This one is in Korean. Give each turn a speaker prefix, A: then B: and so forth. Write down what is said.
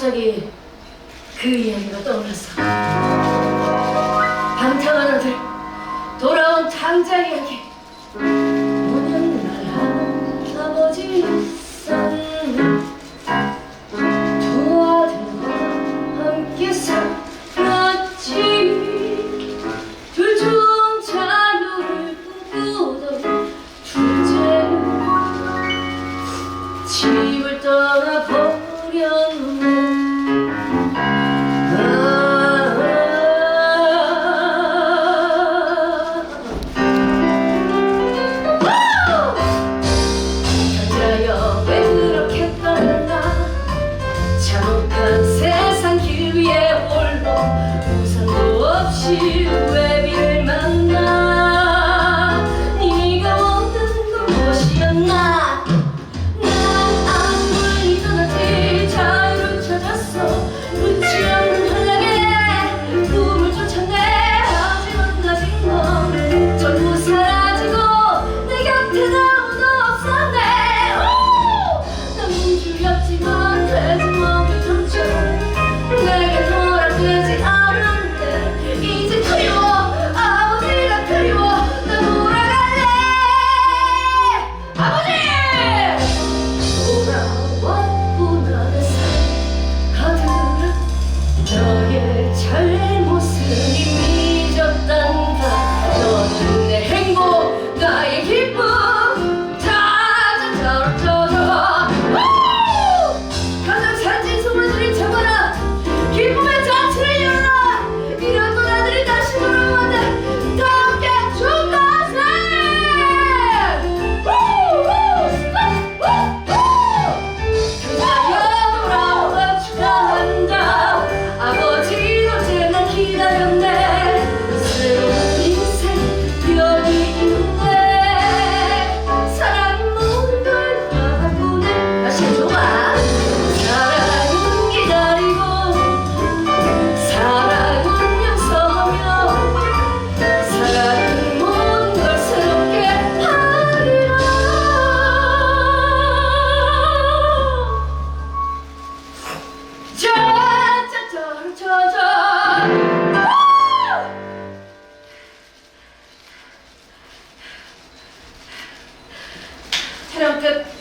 A: 갑자기 그 이야기가 떠올랐어. 방탕한 아들, 돌아온 당장 이야기. 잔혹한 세상 길 위에 올고 우산도 없이 저의 찰 наприклад.